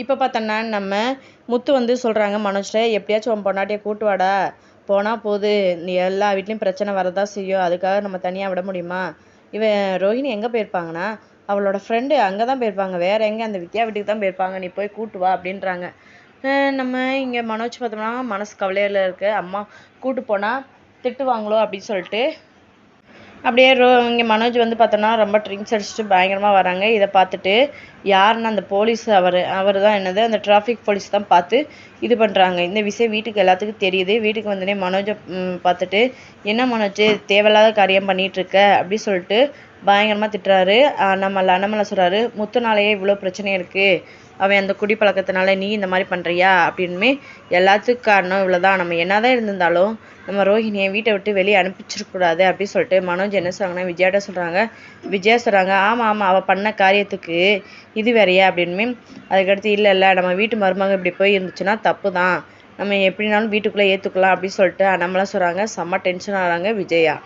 இப்போ பார்த்தோன்னா நம்ம முத்து வந்து சொல்கிறாங்க மனோஜ்கிட்ட எப்படியாச்சும் உன் பொண்டாட்டியை கூட்டு வாடா. போனால் போது நீ எல்லா வீட்லேயும் பிரச்சனை வரதான் செய்யும். அதுக்காக நம்ம தனியாக விட முடியுமா? இவன் ரோஹிணி எங்கே போயிருப்பாங்கன்னா அவளோட ஃப்ரெண்டு அங்கே தான் போயிருப்பாங்க. வேறு எங்கே? அந்த வித்யா வீட்டுக்கு தான் போயிருப்பாங்க. நீ போய் கூட்டு வா அப்படின்றாங்க. நம்ம இங்கே மனோஜ் பார்த்தோம்னா மனசு கவலையில் இருக்கு. அம்மா கூட்டு போனால் திட்டுவாங்களோ அப்படின்னு சொல்லிட்டு அப்படியே ரோ இங்கே மனோஜ் வந்து பார்த்தோன்னா ரொம்ப ட்ரிங்க்ஸ் அடிச்சுட்டு பயங்கரமாக வராங்க. இதை பார்த்துட்டு யாருன்னு அந்த போலீஸ் அவர் அவர் தான் என்னது அந்த டிராஃபிக் போலீஸ் தான் பார்த்து இது பண்ணுறாங்க இந்த விஷயம் வீட்டுக்கு எல்லாத்துக்கும் தெரியுது. வீட்டுக்கு வந்தோடனே மனோஜை பார்த்துட்டு என்ன மனோஜ் தேவையில்லாத காரியம் பண்ணிகிட்ருக்க அப்படி சொல்லிட்டு பயங்கரமாக திட்டுறாரு. அண்ணாமலை அண்ணாமலை சொல்கிறாரு முத்துனாலேயே இவ்வளோ பிரச்சனை இருக்குது அவன் அந்த குடி பழக்கத்தினால நீ இந்த மாதிரி பண்ணுறியா அப்படின்மே எல்லாத்துக்கும் காரணம் இவ்வளோ தான் நம்ம என்ன தான் இருந்திருந்தாலும் நம்ம ரோஹிணியை வீட்டை விட்டு வெளியே அனுப்பிச்சிடக்கூடாது அப்படின்னு சொல்லிட்டு மனோஜ் என்ன சொல்கிறாங்கன்னா விஜயாட்ட சொல்கிறாங்க விஜயா சொல்கிறாங்க ஆமாம் ஆமாம் அவள் பண்ண காரியத்துக்கு இது வேறையா? அப்படின்மே அதுக்கடுத்து இல்லை இல்லை நம்ம வீட்டு மருமக இப்படி போய் இருந்துச்சுன்னா தப்பு தான் நம்ம எப்படினாலும் வீட்டுக்குள்ளே ஏற்றுக்கலாம் அப்படின்னு சொல்லிட்டு நம்மளாம் சொல்கிறாங்க செம்ம டென்ஷன் ஆகிறாங்க விஜயா.